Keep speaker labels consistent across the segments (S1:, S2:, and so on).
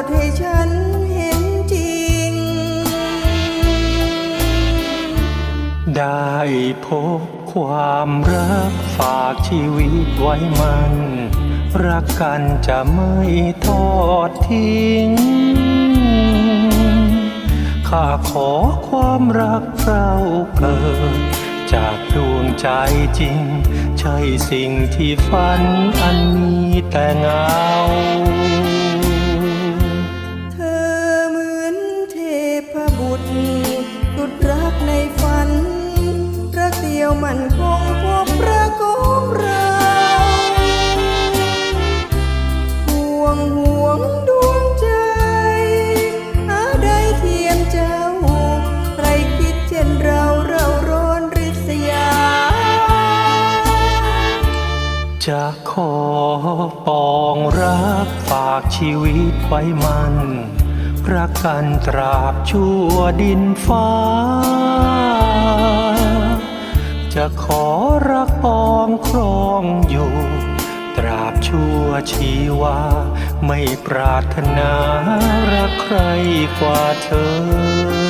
S1: ปรากฏให้ฉันเห็นจริง
S2: ได้พบความรักฝากชีวิตไว้มัน รักกันจะไม่ทอดทิ้ง ข้าขอความรักเราเกิด จากดวงใจจริง ใช่สิ่งที่ฝันอันมีแต่เงา
S1: มันคงพบประกบเราห่วงห่วงดวงใจหาได้เทียมเจ้า ใครคิดเช่นเราเราร้อนริษยา
S2: จะขอปองรักฝากชีวิตไว้มันรักกันตราบชั่วดินฟ้า จะขอรักปองครองอยู่ ตราบชั่วชีวา ไม่ปรารถนารักใครกว่าเธอ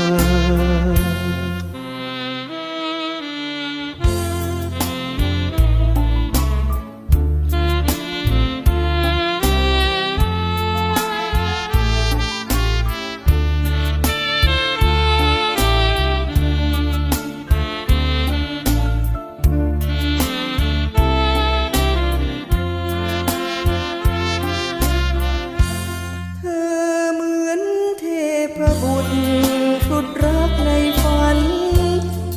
S1: บุตรสุดรักในฝัน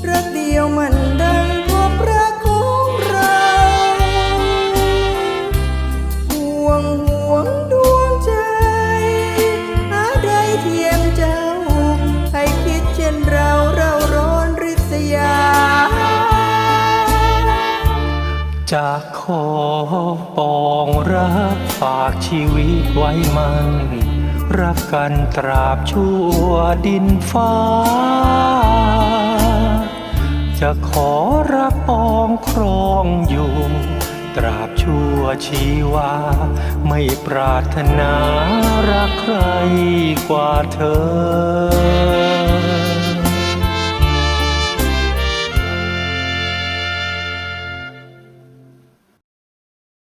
S1: รักเดียวมันดังพบรักของเราห่วงห่วงดวงใจ หาได้เทียมเจ้าใครคิดเช่นเราเราร้อนริษยา
S2: จะขอปองรักฝากชีวิตไว้มัน รักกันตราบชั่วดินฟ้า จะขอรักปองครองอยู่ตราบชั่วชีวา ไม่ปรารถนารักใครกว่าเธอ